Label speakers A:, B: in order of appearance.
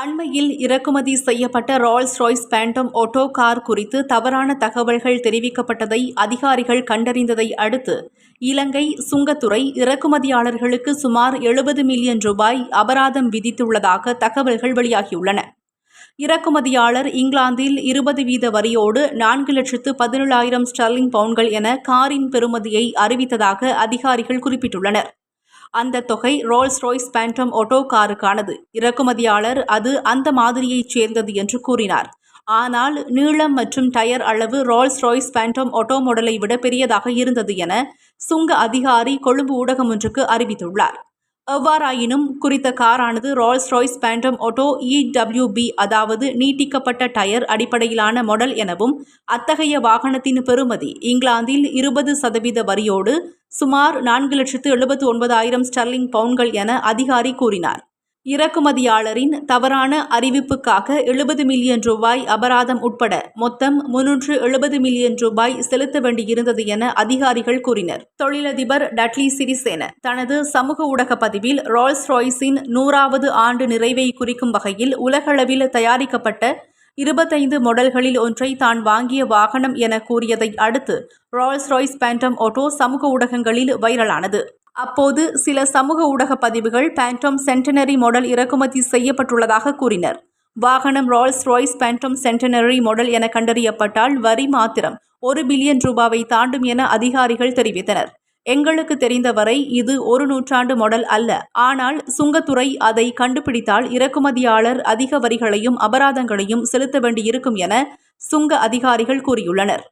A: அண்மையில் இறக்குமதி செய்யப்பட்ட Rolls Royce Phantom auto car குறித்து தவறான தகவல்கள் தெரிவிக்கப்பட்டதை அதிகாரிகள் கண்டறிந்ததை அடுத்து இலங்கை சுங்கத்துறை இறக்குமதியாளர்களுக்கு சுமார் எழுபது மில்லியன் ரூபாய் அபராதம் விதித்துள்ளதாக தகவல்கள் வெளியாகியுள்ளன. இறக்குமதியாளர் இங்கிலாந்தில் இருபது வீத வரியோடு நான்கு லட்சத்து பதினேழாயிரம் ஸ்டெர்லிங் பவுன்கள் என காரின் பெறுமதியை அறிவித்ததாக அதிகாரிகள் குறிப்பிட்டுள்ளனர். அந்த தொகை ரோல்ஸ் ராய்ஸ் பேண்டம் ஆட்டோ காருக்கானது. இறக்குமதியாளர் அது அந்த மாதிரியைச் சேர்ந்தது என்று கூறினார். ஆனால் நீளம் மற்றும் டயர் அளவு ரோல்ஸ் ராய்ஸ் பேண்டம் ஆட்டோ மாடலை விட பெரியதாக இருந்தது என சுங்க அதிகாரி கொழும்பு ஊடகம் ஒன்றுக்கு அறிவித்துள்ளார். எவ்வாறாயினும் குறித்த காரானது Rolls Royce Phantom auto EWB அதாவது நீட்டிக்கப்பட்ட டயர் அடிப்படையிலான மாடல் எனவும் அத்தகைய வாகனத்தின் பெறுமதி இங்கிலாந்தில் இருபது சதவீத வரியோடு சுமார் நான்கு லட்சத்து எழுபத்து ஒன்பதாயிரம் ஸ்டெர்லிங் பவுன்கள் என அதிகாரி கூறினார். இறக்குமதியாளரின் தவறான அறிவிப்புக்காக எழுபது மில்லியன் ரூபாய் அபராதம் உட்பட மொத்தம் முன்னூற்று எழுபது மில்லியன் ரூபாய் செலுத்த வேண்டியிருந்தது என அதிகாரிகள் கூறினர். தொழிலதிபர் டட்லி சிறிசேன தனது சமூக ஊடக பதிவில் ரால்ஸ் ராய்ஸின் நூறாவது ஆண்டு நிறைவை குறிக்கும் வகையில் உலகளவில் தயாரிக்கப்பட்ட இருபத்தைந்து மாடல்களில் ஒன்றை தான் வாங்கிய வாகனம் என கூறியதை அடுத்து ரால்ஸ் ராய்ஸ் பேண்டம் ஆட்டோ சமூக ஊடகங்களில் வைரலானது. அப்போது சில சமூக ஊடக பதிவுகள் பேண்டம் சென்டனரி மாடல் இறக்குமதி செய்யப்பட்டுள்ளதாக கூறினர். வாகனம் Rolls Royce Phantom centenary model என கண்டறியப்பட்டால் வரி மாத்திரம் ஒரு பில்லியன் ரூபாவை தாண்டும் என அதிகாரிகள் தெரிவித்தனர். எங்களுக்கு தெரிந்தவரை இது ஒரு நூற்றாண்டு மாடல் அல்ல. ஆனால் சுங்கத்துறை அதை கண்டுபிடித்தால் இறக்குமதியாளர் அதிக வரிகளையும் அபராதங்களையும் செலுத்த வேண்டியிருக்கும் என சுங்க அதிகாரிகள் கூறியுள்ளனர்.